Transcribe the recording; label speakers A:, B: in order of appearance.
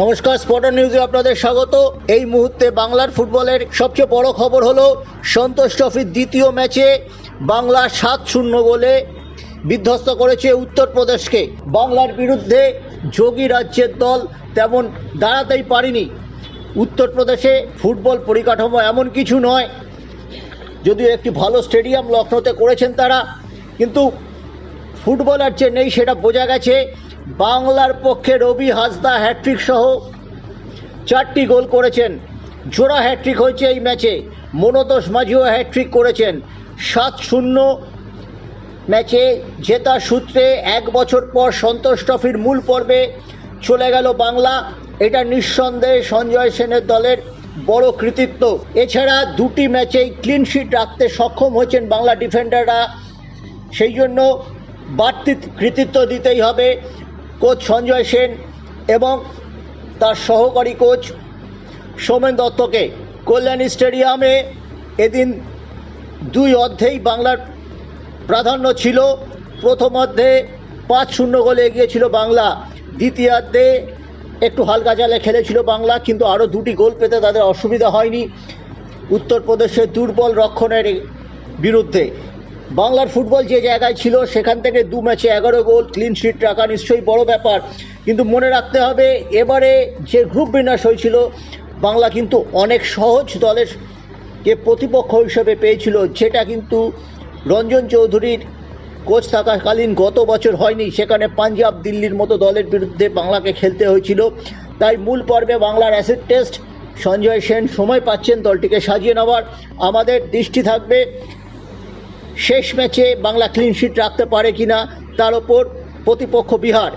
A: নমস্কার স্পটার নিউজে আপনাদের স্বাগত। এই মুহূর্তে বাংলার ফুটবলের সবচেয়ে বড় খবর হলো সন্তোষ ট্রফির দ্বিতীয় ম্যাচে বাংলা সাত শূন্য গোলে বিধ্বস্ত করেছে উত্তরপ্রদেশকে। বাংলার বিরুদ্ধে যোগী রাজ্যের দল তেমন দাঁড়াতেই পারেনি। উত্তরপ্রদেশে ফুটবল পরিকাঠামো এমন কিছু নয়, যদিও একটি ভালো স্টেডিয়াম লখনৌতে করেছেন তারা, কিন্তু ফুটবলার যে নেই সেটা বোঝা গেছে। বাংলার পক্ষে রবি হাসদা হ্যাট্রিক সহ চারটি গোল করেছেন। জোড়া হ্যাট্রিক হয়েছে এই ম্যাচে। মনোতোষ মাঝিও হ্যাট্রিক করেছেন। সাত শূন্য ম্যাচে জেতার সূত্রে এক বছর পর সন্তোষ ট্রফির মূল পর্বে চলে গেল বাংলা। এটা নিঃসন্দেহে সঞ্জয় সেনের দলের বড় কৃতিত্ব। এছাড়া দুটি ম্যাচেই ক্লিনশিট রাখতে সক্ষম হয়েছেন বাংলা ডিফেন্ডাররা সেই জন্য বাড়তি কৃতিত্ব দিতেই হবে কোচ সঞ্জয় সেন এবং তার সহকারী কোচ সোমেন দত্তকে। কল্যাণী স্টেডিয়ামে এদিন দুই অর্ধেই বাংলার প্রাধান্য ছিল। প্রথম অর্ধে পাঁচ শূন্য গোলে এগিয়েছিল বাংলা। দ্বিতীয়ার্ধে একটু হালকা জালে খেলেছিল বাংলা, কিন্তু আরও দুটি গোল পেতে তাদের অসুবিধা হয়নি। উত্তরপ্রদেশের দুর্বল রক্ষণের বিরুদ্ধে। বাংলার ফুটবল যে জায়গায় ছিল, সেখান থেকে দু ম্যাচে এগারো গোল ক্লিন শিট রাখা নিশ্চয়ই বড় ব্যাপার। কিন্তু মনে রাখতে হবে, এবারে যে গ্রুপ বিন্যাস হয়েছিল, বাংলা কিন্তু অনেক সহজ দলের যে প্রতিপক্ষ হিসেবে পেয়েছিল, যেটা কিন্তু রঞ্জন চৌধুরীর কোচ থাকাকালীন গত বছর হয়নি। সেখানে পাঞ্জাব দিল্লির মতো দলের বিরুদ্ধে বাংলাকে খেলতে হয়েছিল। তাই মূল পর্বে বাংলার অ্যাসিড টেস্ট সঞ্জয় সেন সময় পাচ্ছেন দলটিকে সাজিয়ে নেওয়ার। আমাদের দৃষ্টি থাকবে শেষ ম্যাচে বাংলা ক্লিনশিট রাখতে পারে কিনা তার ওপর প্রতিপক্ষ বিহার।